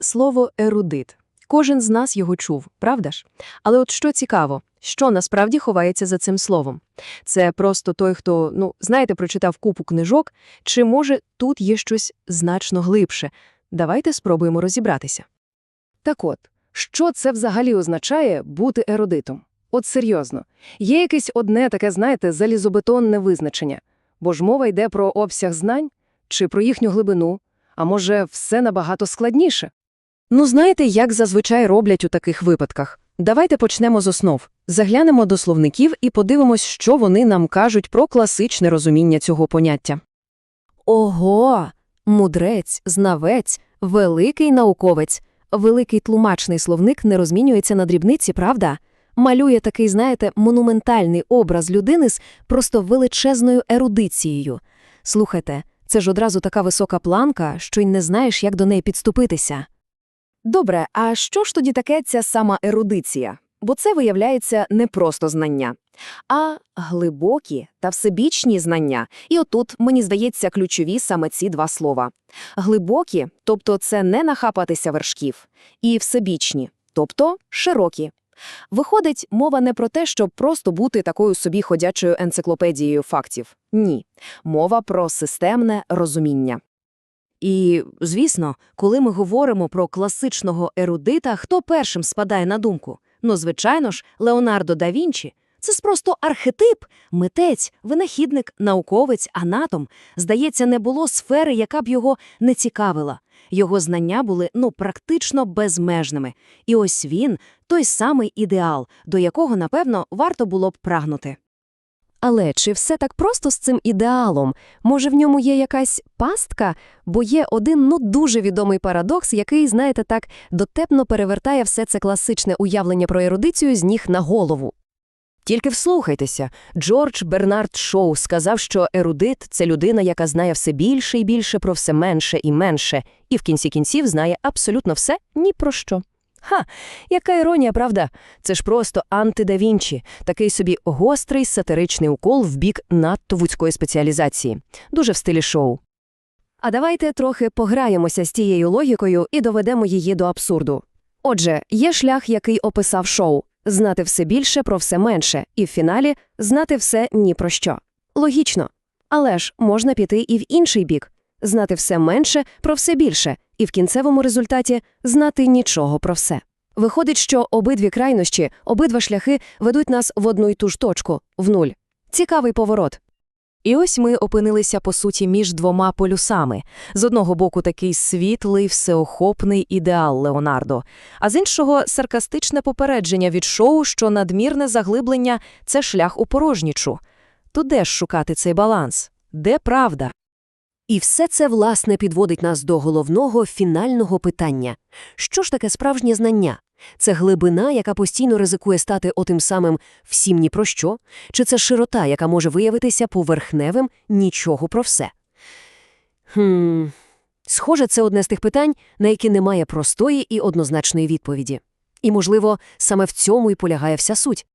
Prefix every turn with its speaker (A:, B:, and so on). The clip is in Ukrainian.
A: Слово ерудит. Кожен з нас його чув, правда ж? Але от що цікаво, що насправді ховається за цим словом? Це просто той, хто, ну, знаєте, прочитав купу книжок, чи може тут є щось значно глибше? Давайте спробуємо розібратися.
B: Так от, що це взагалі означає бути ерудитом? От серйозно. Є якесь одне таке, знаєте, залізобетонне визначення. Бо ж мова йде про обсяг знань чи про їхню глибину, а може, все набагато складніше?
A: Ну, знаєте, як зазвичай роблять у таких випадках. Давайте почнемо з основ. Заглянемо до словників і подивимось, що вони нам кажуть про класичне розуміння цього поняття.
C: Ого! Мудрець, знавець, великий науковець. Великий тлумачний словник не розмінюється на дрібниці, правда? Малює такий, знаєте, монументальний образ людини з просто величезною ерудицією. Слухайте, це ж одразу така висока планка, що й не знаєш, як до неї підступитися.
B: Добре, а що ж тоді таке ця сама ерудиція? Бо це виявляється не просто знання, а глибокі та всебічні знання. І отут, мені здається, ключові саме ці два слова. Глибокі, тобто це не нахапатися вершків, і всебічні, тобто широкі. Виходить, мова не про те, щоб просто бути такою собі ходячою енциклопедією фактів. Ні. Мова про системне розуміння.
A: І, звісно, коли ми говоримо про класичного ерудита, хто першим спадає на думку? Ну, звичайно ж, Леонардо да Вінчі. Це просто архетип, митець, винахідник, науковець, анатом. Здається, не було сфери, яка б його не цікавила. Його знання були, ну, практично безмежними. І ось він – той самий ідеал, до якого, напевно, варто було б прагнути.
C: Але чи все так просто з цим ідеалом? Може, в ньому є якась пастка? Бо є один ну дуже відомий парадокс, який, знаєте, так дотепно перевертає все це класичне уявлення про ерудицію з ніг на голову.
A: Тільки вслухайтеся, Джордж Бернард Шоу сказав, що ерудит – це людина, яка знає все більше і більше про все менше і менше, і в кінці кінців знає абсолютно все ні про що. Ха, яка іронія, правда? Це ж просто анти-да такий собі гострий сатиричний укол в бік надто вузької спеціалізації. Дуже в стилі шоу.
C: А давайте трохи пограємося з тією логікою і доведемо її до абсурду. Отже, є шлях, який описав шоу – знати все більше про все менше, і в фіналі – знати все ні про що. Логічно. Але ж можна піти і в інший бік – знати все менше про все більше, і в кінцевому результаті – знати нічого про все. Виходить, що обидві крайнощі, обидва шляхи ведуть нас в одну й ту ж точку – в нуль. Цікавий поворот.
A: І ось ми опинилися, по суті, між двома полюсами. З одного боку такий світлий, всеохопний ідеал Леонардо, а з іншого – саркастичне попередження від шоу, що надмірне заглиблення – це шлях у порожнічу. То де ж шукати цей баланс? Де правда?
C: І все це, власне, підводить нас до головного фінального питання. Що ж таке справжнє знання? Це глибина, яка постійно ризикує стати отим самим «всім ні про що», чи це широта, яка може виявитися поверхневим «нічого про все»? Хм... Схоже, це одне з тих питань, на які немає простої і однозначної відповіді. І, можливо, саме в цьому і полягає вся суть.